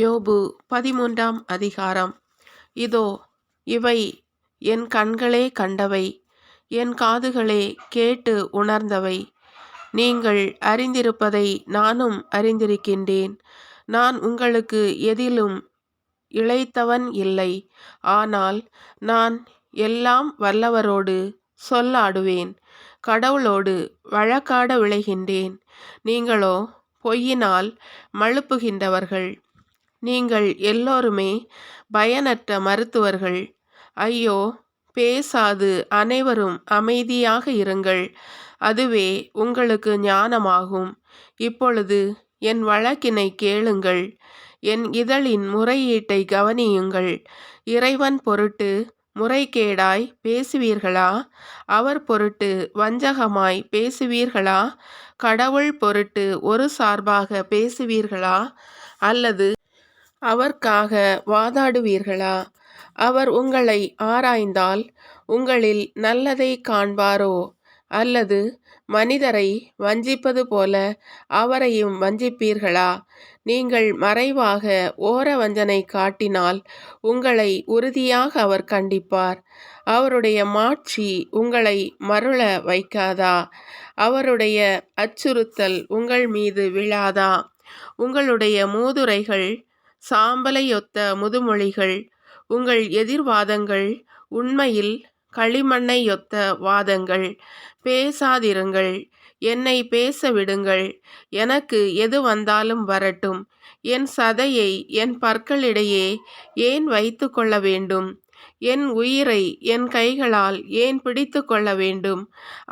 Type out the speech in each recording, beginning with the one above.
யோபு பதிமூன்றாம் அதிகாரம். இதோ இவை என் கண்களே கண்டவை என் காதுகளே கேட்டு உணர்ந்தவை. நீங்கள் அறிந்திருப்பதை நானும் அறிந்திருக்கின்றேன். நான் உங்களுக்கு எதிலும் இழைத்தவன் இல்லை. ஆனால் நான் எல்லாம் வல்லவரோடு சொல்லாடுவேன் கடவுளோடு வழக்காட விளைகின்றேன். நீங்களோ பொய்யினால் மழுப்புகின்றவர்கள். நீங்கள் எல்லோருமே பயனற்ற மருத்துவர்கள். ஐயோ பேசாது அனைவரும் அமைதியாக இருங்கள். அதுவே உங்களுக்கு ஞானமாகும். இப்பொழுது என் வழக்கினை கேளுங்கள். என் இதழின் முறையீட்டை கவனியுங்கள். இறைவன் பொருட்டு முறைகேடாய் பேசுவீர்களா? அவர் பொருட்டு வஞ்சகமாய் பேசுவீர்களா? கடவுள் பொருட்டு ஒரு சார்பாக பேசுவீர்களா? அல்லது அவர்க்காக வாதாடுவீர்களா? அவர் உங்களை ஆராய்ந்தால் உங்களில் நல்லதை காண்பாரோ? அல்லது மனிதரை வஞ்சிப்பது போல அவரையும் வஞ்சிப்பீர்களா? நீங்கள் மறைவாக ஓர வஞ்சனை காட்டினால் உங்களை உறுதியாக அவர் கண்டிப்பார். அவருடைய மாட்சி உங்களை மருள வைக்காதா? அவருடைய அச்சுறுத்தல் உங்கள் மீது விழாதா? உங்களுடைய மூதுரைகள் சாம்பலையொத்த முதுமொழிகள் உங்கள் எதிர்வாதங்கள் உண்மையில் களிமண்ணையொத்த வாதங்கள் பேசாதிருங்கள் என்னை பேச விடுங்கள் எனக்கு எது வந்தாலும் வரட்டும் என் சதையை என் பற்களிடையே ஏன் வைத்து கொள்ள வேண்டும் என் உயிரை என் கைகளால் ஏன் பிடித்து கொள்ள வேண்டும்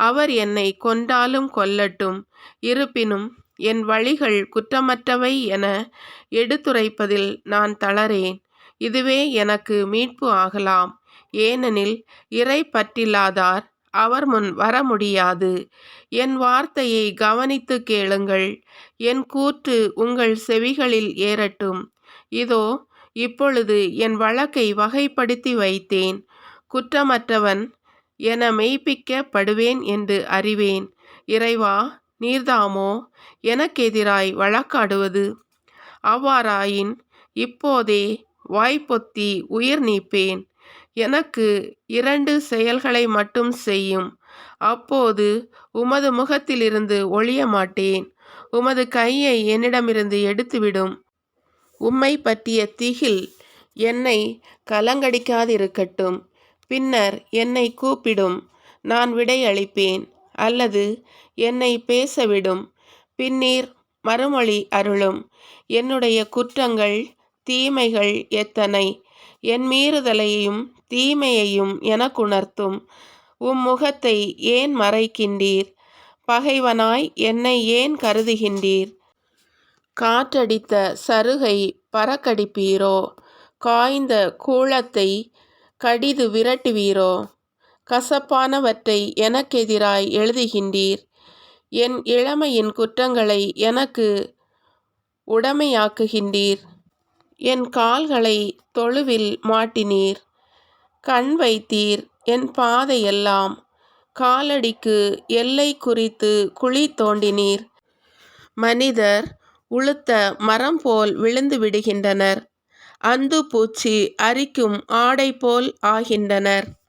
அவர் என்னை கொன்றாலும் கொல்லட்டும் இருப்பினும் என் வழிகள் குற்றமற்றவை என எடுத்துரைப்பதில் நான் தளரேன். இதுவே எனக்கு மீட்பு ஆகலாம். ஏனெனில் இறை பற்றில்லாதார் அவர் முன் வர முடியாது. என் வார்த்தையை கவனித்து கேளுங்கள். என் கூற்று உங்கள் செவிகளில் ஏறட்டும். இதோ இப்பொழுது என் வழக்கை வகைப்படுத்தி வைத்தேன். குற்றமற்றவன் என மெய்ப்பிக்கப்படுவேன் என்று அறிவேன். இறைவா நீர்தாமோ? எனக்கெதிராய் வழக்காடுவது. அவ்வாறாயின் இப்போதே வாய்ப்பொத்தி உயிர் நீப்பேன். எனக்கு இரண்டு செயல்களை மட்டும் செய்யும். அப்போது உமது முகத்திலிருந்து ஒழிய மாட்டேன். உமது கையை என்னிடமிருந்து எடுத்துவிடும். உம்மை பற்றிய திகில் என்னை கலங்கடிக்காதிருக்கட்டும். பின்னர் என்னை கூப்பிடும். நான் விடையளிப்பேன் அல்லது என்னை பேசவிடும். பின்னீர் மறுமொழி அருளும். என்னுடைய குற்றங்கள் தீமைகள் எத்தனை? என் மீறுதலையும் தீமையையும் எனக்குணர்த்தும். உம் முகத்தை ஏன் மறைக்கின்றீர்? பகைவனாய் என்னை ஏன் கருதுகின்றீர்? காற்றடித்த சருகை பறக்கடிப்பீரோ? காய்ந்த கூளத்தை கடிது விரட்டுவீரோ? கசப்பானவற்றை எனக்கெதிராய் எழுதுகின்றீர். என் இளமையின் குற்றங்களை எனக்கு உடமையாக்குகின்றீர். என் கால்களை தொழுவில் மாட்டினீர். கண் வைத்தீர். என் பாதையெல்லாம் காலடிக்கு எல்லை குறித்து குழி தோண்டினீர். மனிதர் உளுத்த மரம் போல் விழுந்து விடுகின்றனர். அந்து பூச்சி அரிக்கும் ஆடை போல் ஆகின்றனர்.